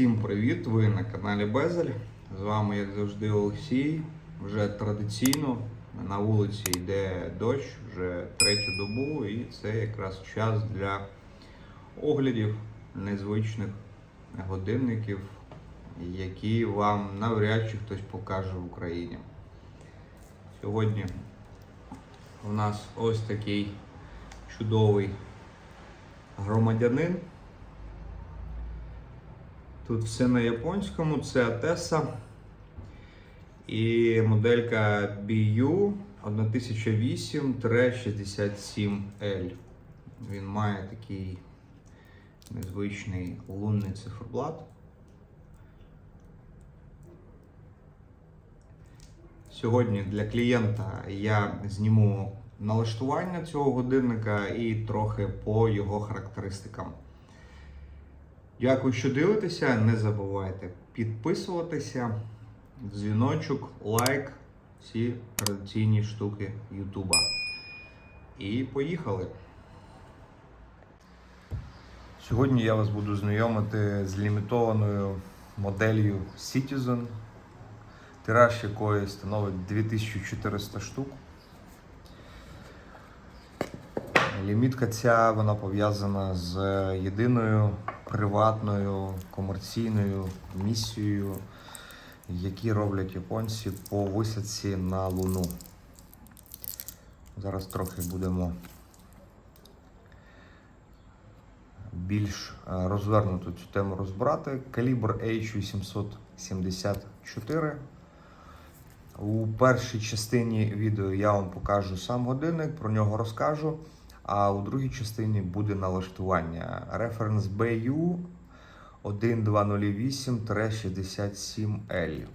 Всім привіт! Ви на каналі Безель. З вами, як завжди, Олексій. Вже традиційно на вулиці йде дощ вже третю добу, і це якраз час для оглядів незвичних годинників, які вам навряд чи хтось покаже в Україні. Сьогодні у нас ось такий чудовий громадянин. Тут все на японському, це Атеса і моделька BU 1008-67L. Він має такий незвичний лунний циферблат. Сьогодні для клієнта я зніму налаштування цього годинника і трохи по його характеристикам. Дякую, що дивитеся. Не забувайте підписуватися, дзвіночок, лайк, всі традиційні штуки Ютуба. І поїхали. Сьогодні я вас буду знайомити з лімітованою моделлю Citizen, тираж якої становить 2400 штук. Лімітка ця вона пов'язана з єдиною приватною комерційною місією, які роблять японці по висадці на Луну. Зараз трохи будемо більш е, розвернуту цю тему розбирати. Калібр H874. У першій частині відео я вам покажу сам годинник, про нього розкажу. А у другій частині буде налаштування. Референс BU 1208-67L.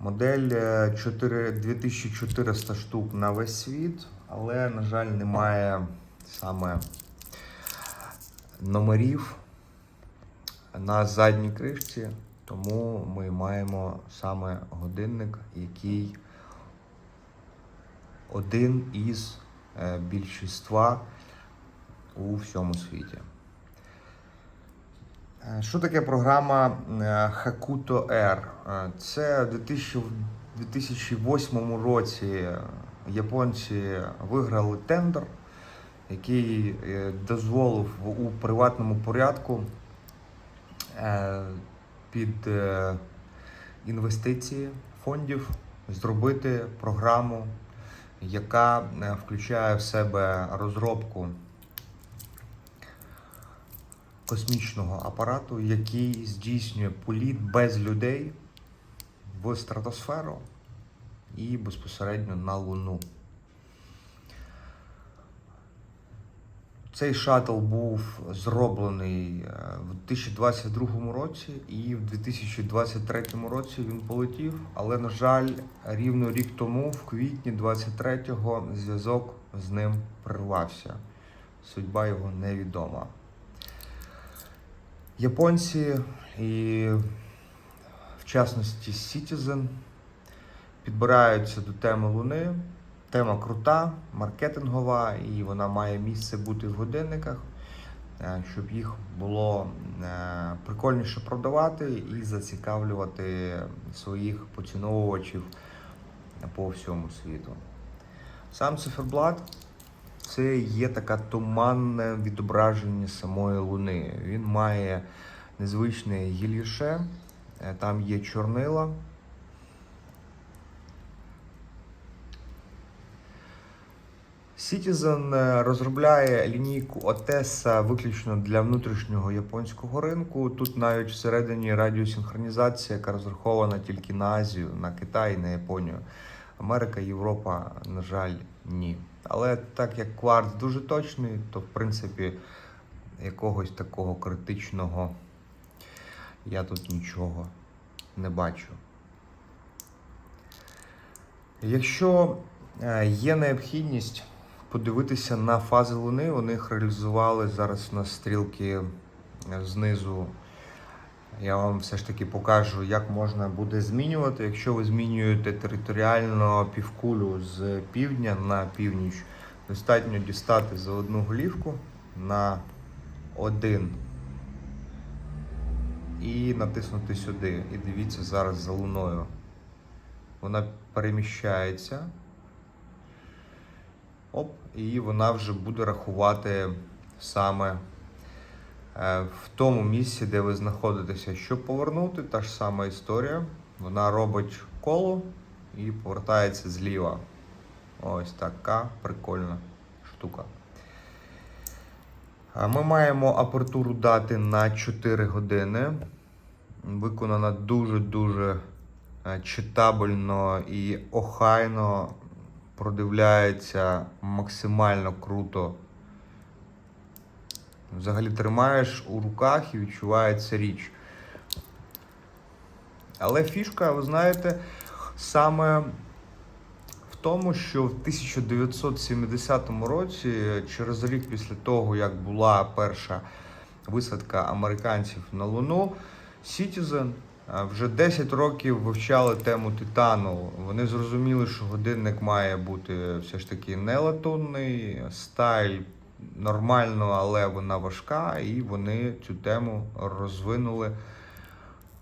Модель е, 4 2400 штук на весь світ, але, на жаль, немає саме номерів на задній кришці, тому ми маємо саме годинник, який один із е, більшіства у всьому світі. Е, Що таке програма е, Hakuto R? Е, Це в 2008 році японці виграли тендер, який е, дозволив у приватному порядку е, під е, інвестиції фондів зробити програму яка е, включає в себе розробку космічного апарату, який здійснює політ без людей в стратосферу і безпосередньо на Луну. Цей шаттл був зроблений е, в 2022 році, і в 2023 році він полетів. Але, на жаль, рівно рік тому, в квітні 23-го, зв'язок з ним прервався. Судьба його невідома. Японці і, в частності, Citizen підбираються до теми Луни. Тема крута, маркетингова, і вона має місце бути в годинниках, е, щоб їх було е, прикольніше продавати і зацікавлювати своїх поціновувачів по всьому світу. Сам циферблат це є таке туманне відображення самої Луни. Він має незвичне гільюше, е, там є чорнила. Citizen е, розробляє лінійку Отеса виключно для внутрішнього японського ринку. Тут навіть всередині радіосинхронізація, яка розрахована тільки на Азію, на Китай, на Японію. Америка, Європа, на жаль, ні. Але так як кварц дуже точний, то в принципі якогось такого критичного я тут нічого не бачу. Якщо е, є необхідність подивитися на фази Луни, вони їх реалізували зараз на стрілки е, знизу. Я вам все ж таки покажу, як можна буде змінювати. Якщо ви змінюєте територіально півкулю з півдня на північ, достатньо дістати за одну голівку на один і натиснути сюди. І дивіться зараз за луною. Вона переміщається. Оп, і вона вже буде рахувати саме е, в тому місці, де ви знаходитеся. Щоб повернути, та ж сама історія. Вона робить коло і повертається зліва. Ось така прикольна штука. Ми маємо апертуру дати на 4 години. Виконана дуже-дуже е, читабельно і охайно продивляється максимально круто. Взагалі тримаєш у руках і відчувається річ. Але фішка, ви знаєте, саме в тому, що в 1970 році, через рік після того, як була перша висадка американців на Луну, Citizen вже 10 років вивчали тему титану. Вони зрозуміли, що годинник має бути все ж таки не латунний, сталь нормально, але вона важка, і вони цю тему розвинули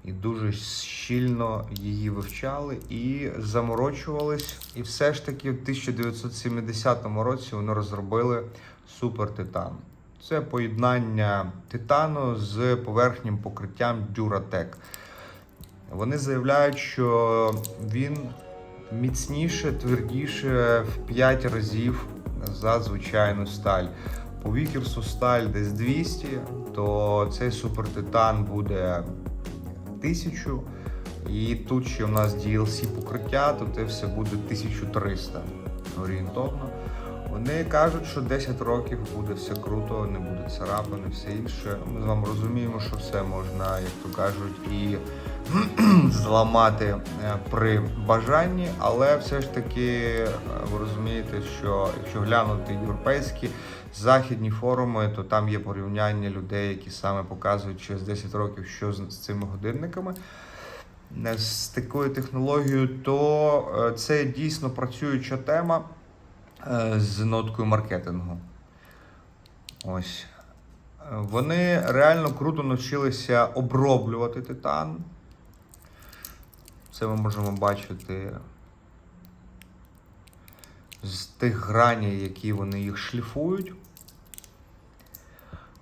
і дуже щільно її вивчали і заморочувались. І все ж таки в 1970 році вони розробили супер титан. Це поєднання титану з поверхнім покриттям Duratec. Вони заявляють, що він міцніше, твердіше в 5 разів за звичайну сталь. По Вікерсу сталь десь 200, то цей супертитан буде 1000. І тут ще у нас DLC покриття, то це все буде 1300 орієнтовно. Вони кажуть, що 10 років буде все круто, не буде царапин і все інше. Ми з вами розуміємо, що все можна, як то кажуть, і зламати е, при бажанні, але все ж таки е, ви розумієте, що якщо глянути європейські західні форуми, то там є порівняння людей, які саме показують через 10 років, що з, цими годинниками. е, З такою технологією, то це дійсно працююча тема з ноткою маркетингу. Ось. Вони реально круто навчилися оброблювати титан. Це ми можемо бачити з тих граней, які вони їх шліфують.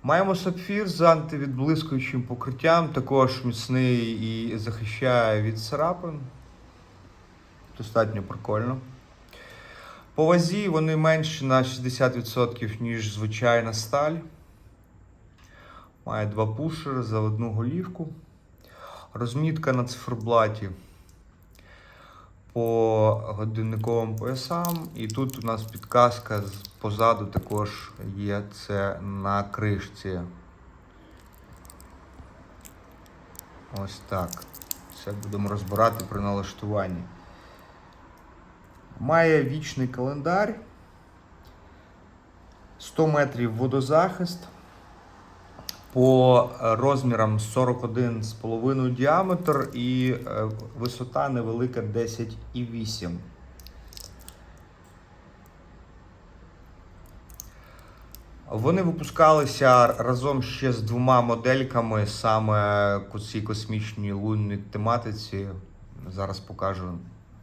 Маємо сапфір з антивідблискуючим покриттям, також міцний і захищає від царапин. Достатньо прикольно. По вазі вони менші на 60%, ніж звичайна сталь. Має два пушери за одну голівку. Розмітка на циферблаті по годинниковим поясам. І тут у нас підказка позаду також є це на кришці. Ось так. Це будемо розбирати при налаштуванні. Має вічний календар. 100 метрів водозахист. По е, розмірам 41,5 діаметр і е, висота невелика 10,8. Вони випускалися разом ще з двома модельками саме у цій космічній лунній тематиці. Зараз покажу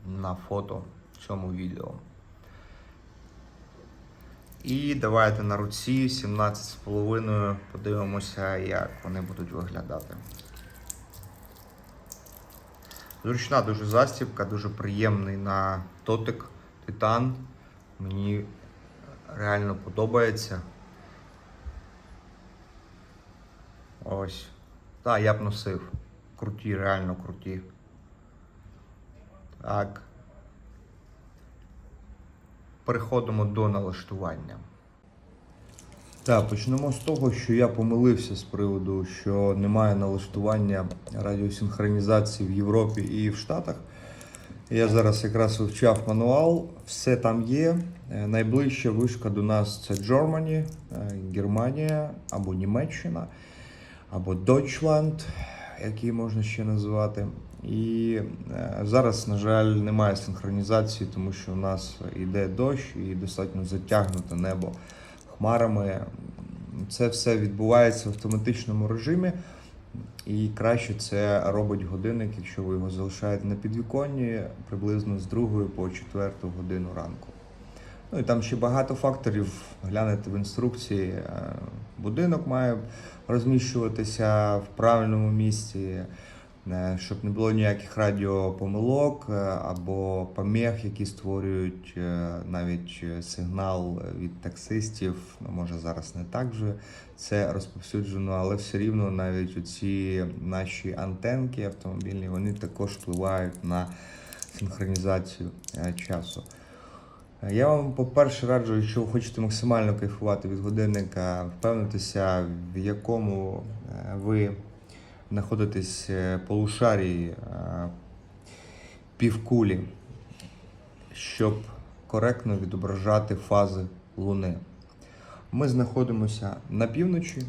на фото в цьому відео. І давайте на руці 17,5 подивимося, як вони будуть виглядати. Зручна дуже застібка, дуже приємний на дотик титан. Мені реально подобається. Ось. Так, я б носив. Круті, реально круті. Так. Переходимо до налаштування. Так, почнемо з того, що я помилився з приводу, що немає налаштування радіосинхронізації в Європі і в Штатах. Я зараз якраз вивчав мануал, все там є. Е, Найближча вишка до нас це Germany, е, Германія або Німеччина, або Deutschland, який можна ще назвати. І е, зараз, на жаль, немає синхронізації, тому що у нас йде дощ і достатньо затягнуте небо хмарами. Це все відбувається в автоматичному режимі. І краще це робить годинник, якщо ви його залишаєте на підвіконні приблизно з 2 по 4 годину ранку. Ну і там ще багато факторів. Глянете в інструкції. Е, Будинок має розміщуватися в правильному місці, щоб не було ніяких радіопомилок е, або помех, які створюють е, навіть е, сигнал від таксистів. Ну, може зараз не так вже це розповсюджено, але все рівно навіть ці наші антенки автомобільні вони також впливають на синхронізацію е, часу. Е, Я вам, по-перше, раджу, якщо ви хочете максимально кайфувати від годинника, впевнитися, в якому е, ви знаходитесь е, полушарії е, півкулі, щоб коректно відображати фази Луни. Ми знаходимося на півночі,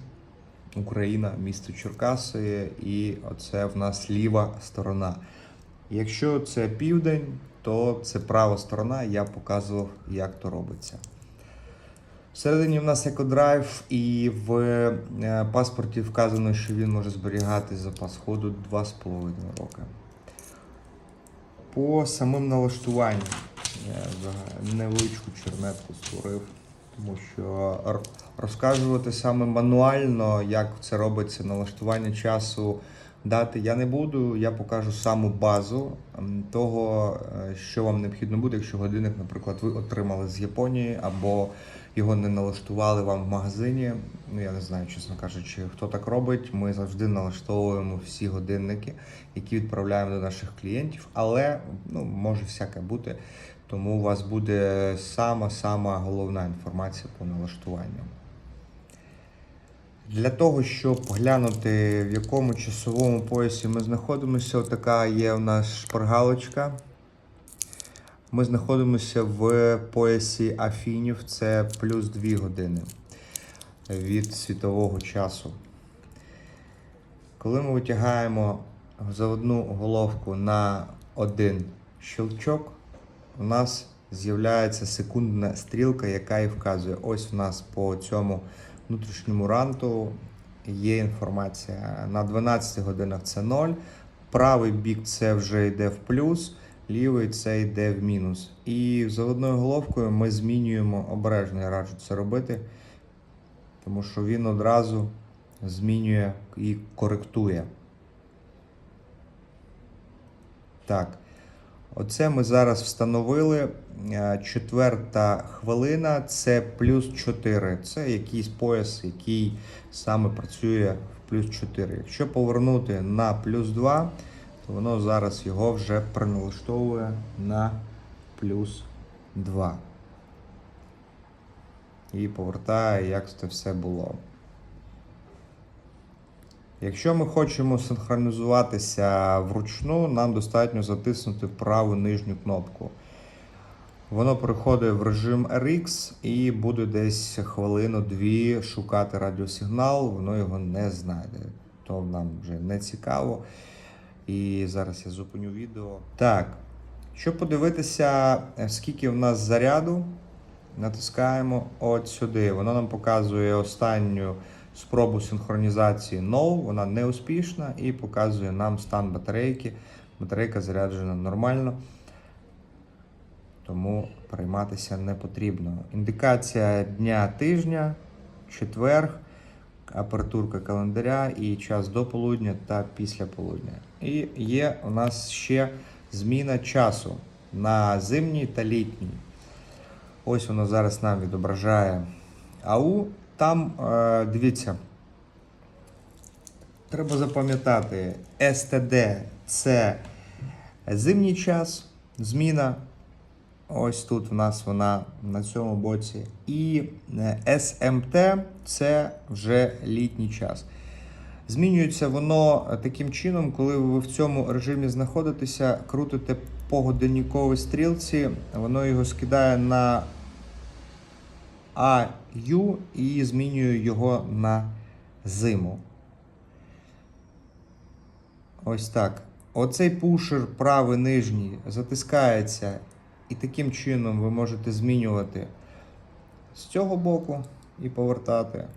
Україна, місто Черкаси, і оце в нас ліва сторона. Якщо це південь, то це права сторона, я показував, як то робиться. Всередині в нас екодрайв, і в е, паспорті вказано, що він може зберігати запас ходу 2,5 роки. По самим налаштуванням я невеличку чернетку створив, тому що розказувати саме мануально, як це робиться налаштування часу, дати я не буду. Я покажу саму базу того, е, що вам необхідно буде, якщо годинник, наприклад, ви отримали з Японії або його не налаштували вам в магазині. Ну я не знаю, чесно кажучи, хто так робить. Ми завжди налаштовуємо всі годинники, які відправляємо до наших клієнтів, але ну може всяке бути. Тому у вас буде сама сама головна інформація по налаштуванню. Для того, щоб глянути, в якому часовому поясі ми знаходимося, така є у нас шпаргалочка. Ми знаходимося в поясі Афінів, це плюс 2 години від світового часу. Коли ми витягаємо заводну головку на один щелчок, у нас з'являється секундна стрілка, яка і вказує. Ось у нас по цьому внутрішньому ранту є інформація. На 12 годинах це 0, правий бік це вже йде в плюс, лівий це йде в мінус. І заводною головкою ми змінюємо обережно, я раджу це робити, тому що він одразу змінює і коректує. Так. Оце ми зараз встановили. Е, Четверта хвилина це плюс 4. Це якийсь пояс, який саме працює в плюс 4. Якщо повернути на плюс 2, воно зараз його вже переналаштовує на плюс 2. І повертає, як це все було. Якщо ми хочемо синхронізуватися вручну, нам достатньо затиснути праву нижню кнопку. Воно переходить в режим RX і буде десь хвилину-дві шукати радіосигнал, воно його не знайде. То нам вже не цікаво. І зараз я зупиню відео. Так, щоб подивитися, е, скільки в нас заряду, натискаємо от сюди. Воно нам показує останню спробу синхронізації No, вона не успішна і показує нам стан батарейки. Батарейка заряджена нормально, тому перейматися не потрібно. Індикація дня тижня, четверг, апертурка календаря і час до полудня та після полудня. І є у нас ще зміна часу на зимній та літній. Ось воно зараз нам відображає АУ. Там, е, дивіться, треба запам'ятати, СТД це зимній час, зміна. Ось тут у нас вона на цьому боці. І е, СМТ це вже літній час. Змінюється воно таким чином, коли ви в цьому режимі знаходитеся, крутите по годинниковій стрілці, воно його скидає на AU і змінюю його на зиму. Ось так. Оцей пушер правий нижній затискається, і таким чином ви можете змінювати з цього боку і повертати.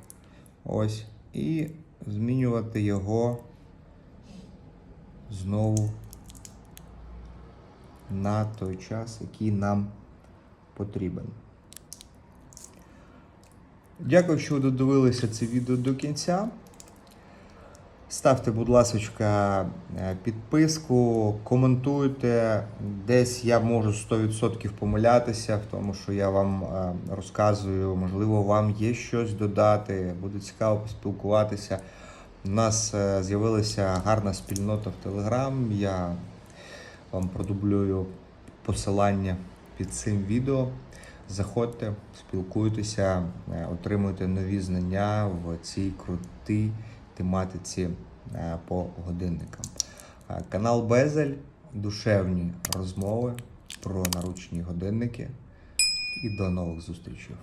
Ось. І змінювати його знову на той час, який нам потрібен. Дякую, що ви додивилися це відео до кінця. Ставте, будь ласка, підписку, коментуйте. Десь я можу 100% помилятися в тому, що я вам е, розказую. Можливо, вам є щось додати. Буде цікаво поспілкуватися. У нас е, з'явилася гарна спільнота в Телеграм. Я вам продублюю посилання під цим відео. Заходьте, спілкуйтеся, е, отримуйте нові знання в цій крутій тематиці е, по годинникам. Е, Канал Безель, душевні розмови про наручні годинники. І до нових зустрічей.